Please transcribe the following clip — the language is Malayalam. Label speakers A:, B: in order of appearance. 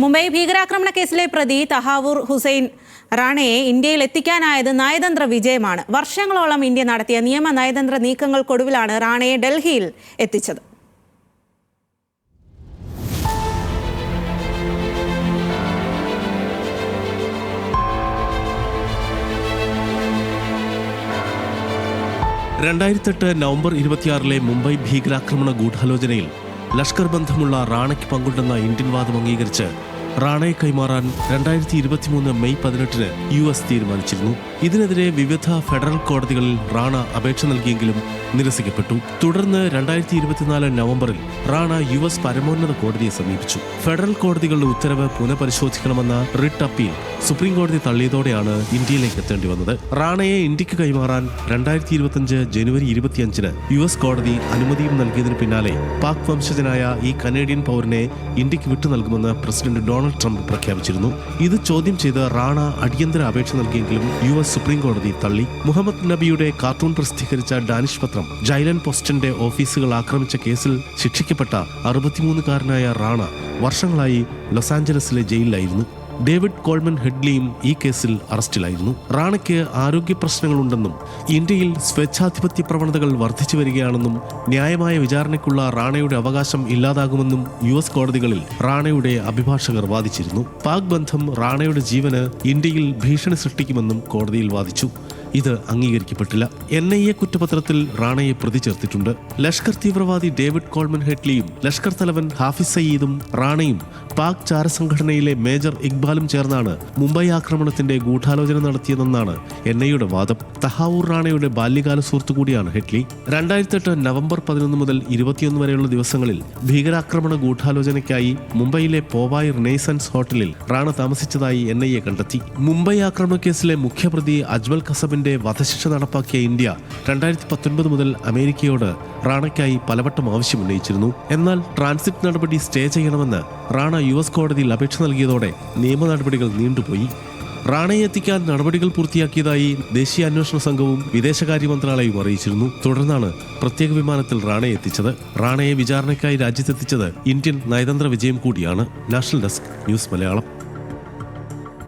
A: മുംബൈ ഭീകരാക്രമണ കേസിലെ പ്രതി തഹാവൂർ ഹുസൈൻ റാണയെ ഇന്ത്യയിൽ എത്തിക്കാനായത് നയതന്ത്ര വിജയമാണ്. വർഷങ്ങളോളം ഇന്ത്യ നടത്തിയ നിയമ നയതന്ത്ര നീക്കങ്ങൾക്കൊടുവിലാണ് റാണയെ ഡൽഹിയിൽ എത്തിച്ചത്.
B: രണ്ടായിരത്തെട്ട് നവംബർ ഇരുപത്തിയാറിലെ മുംബൈ ഭീകരാക്രമണ ഗൂഢാലോചനയിൽ ലഷ്കർ ബന്ധമുള്ള റാണയ്ക്ക് പങ്കുണ്ടെന്ന ഇന്ത്യൻ വാദം അംഗീകരിച്ച് റാണയെ കൈമാറാൻ രണ്ടായിരത്തി ഇരുപത്തിമൂന്ന് മെയ് പതിനെട്ടിന് യു എസ് തീരുമാനിച്ചിരുന്നു. ഇതിനെതിരെ വിവിധ ഫെഡറൽ കോടതികളിൽ റാണ അപേക്ഷ നൽകിയെങ്കിലും നിരസിക്കപ്പെട്ടു. തുടർന്ന് രണ്ടായിരത്തി ഇരുപത്തിനാല് നവംബറിൽ റാണ യു എസ് പരമോന്നത കോടതിയെ സമീപിച്ചു. ഫെഡറൽ കോടതികളുടെ ഉത്തരവ് പുനഃപരിശോധിക്കണമെന്ന റിട്ട് അപ്പീൽ സുപ്രീം കോടതി തള്ളിയതോടെയാണ് ഇന്ത്യയിലേക്ക് എത്തേണ്ടി വന്നത്. റാണയെ ഇന്ത്യയ്ക്ക് കൈമാറാൻ രണ്ടായിരത്തി ഇരുപത്തിയഞ്ച് ജനുവരി ഇരുപത്തിയഞ്ചിന് യു എസ് കോടതി അനുമതിയും നൽകിയതിന് പിന്നാലെ പാക് വംശജനായ ഈ കനേഡിയൻ പൗരനെ ഇന്ത്യയ്ക്ക് വിട്ടു നൽകുമെന്ന് പ്രസിഡന്റ് ഡൊണാൾഡ് ട്രംപ് പ്രഖ്യാപിച്ചിരുന്നു. ഇത് ചോദ്യം ചെയ്ത് റാണ അടിയന്തര അപേക്ഷ നൽകിയെങ്കിലും യു എസ് സുപ്രീം കോടതി തള്ളി. മുഹമ്മദ് നബിയുടെ കാർട്ടൂൺ പ്രസിദ്ധീകരിച്ച ഡാനിഷ് പത്രം ജൈലൻ പോസ്റ്റന്റെ ഓഫീസുകൾ ആക്രമിച്ച കേസിൽ ശിക്ഷിക്കപ്പെട്ട അറുപത്തിമൂന്നുകാരനായ റാണ വർഷങ്ങളായി ലോസ് ആഞ്ചലസിലെ ജയിലിലായിരുന്നു. ഡേവിഡ് കോൾമൻ ഹെഡ്ലിയും ഈ കേസിൽ അറസ്റ്റിലായിരുന്നു. റാണയ്ക്ക് ആരോഗ്യ പ്രശ്നങ്ങളുണ്ടെന്നും ഇന്ത്യയിൽ സ്വേച്ഛാധിപത്യ പ്രവണതകൾ വർദ്ധിച്ചു വരികയാണെന്നും ന്യായമായ വിചാരണയ്ക്കുള്ള റാണയുടെ അവകാശം ഇല്ലാതാകുമെന്നും യു എസ് കോടതികളിൽ റാണയുടെ അഭിഭാഷകർ വാദിച്ചിരുന്നു. പാക് ബന്ധം റാണയുടെ ജീവന് ഇന്ത്യയിൽ ഭീഷണി സൃഷ്ടിക്കുമെന്നും കോടതിയിൽ വാദിച്ചു. ഇത് അംഗീകരിക്കപ്പെട്ടില്ല. എൻ ഐ എ കുറ്റപത്രത്തിൽ റാണയെ പ്രതി ചേർത്തിട്ടുണ്ട്. ലഷ്കർ തീവ്രവാദി ഡേവിഡ് കോൾമൻ ഹെഡ്ലിയും ലഷ്കർ തലവൻ ഹാഫിസ് സയ്യിദും റാണയും പാക് ചാരസംഘടനയിലെ മേജർ ഇക്ബാലും ചേർന്നാണ് മുംബൈ ആക്രമണത്തിന്റെ ഗൂഢാലോചന നടത്തിയതെന്നാണ് എൻ ഐയുടെ വാദം. തഹാവൂർ റാണയുടെ ബാല്യകാല സുഹൃത്തു കൂടിയാണ് ഹെഡ്ലി. രണ്ടായിരത്തെട്ട് നവംബർ പതിനൊന്ന് മുതൽ ഇരുപത്തിയൊന്ന് വരെയുള്ള ദിവസങ്ങളിൽ ഭീകരാക്രമണ ഗൂഢാലോചനയ്ക്കായി മുംബൈയിലെ പോവായ് റിനൈസൻസ് ഹോട്ടലിൽ റാണ താമസിച്ചതായി എൻ ഐ എ കണ്ടെത്തി. മുംബൈ ആക്രമണ കേസിലെ മുഖ്യപ്രതി അജ്മൽ കസബിന്റെ വധശിക്ഷ നടപ്പാക്കിയ ഇന്ത്യ രണ്ടായിരത്തി പത്തൊൻപത് മുതൽ അമേരിക്കയോട് റാണയ്ക്കായി പലവട്ടം ആവശ്യമുന്നയിച്ചിരുന്നു. എന്നാൽ ട്രാൻസിറ്റ് നടപടി സ്റ്റേ ചെയ്യണമെന്ന് റാണ യു എസ് കോടതിയിൽ അപേക്ഷ നൽകിയതോടെ നിയമ നടപടികൾ നീണ്ടുപോയി. റാണയെ എത്തിക്കാൻ നടപടികൾ പൂർത്തിയാക്കിയതായി ദേശീയ അന്വേഷണ സംഘവും വിദേശകാര്യ മന്ത്രാലയവും അറിയിച്ചിരുന്നു. തുടർന്നാണ് പ്രത്യേക വിമാനത്തിൽ റാണയെ എത്തിച്ചത്. റാണയെ വിചാരണയ്ക്കായി രാജ്യത്തെത്തിച്ചത് ഇന്ത്യൻ നയതന്ത്ര വിജയം കൂടിയാണ്. National desk news Malayalam.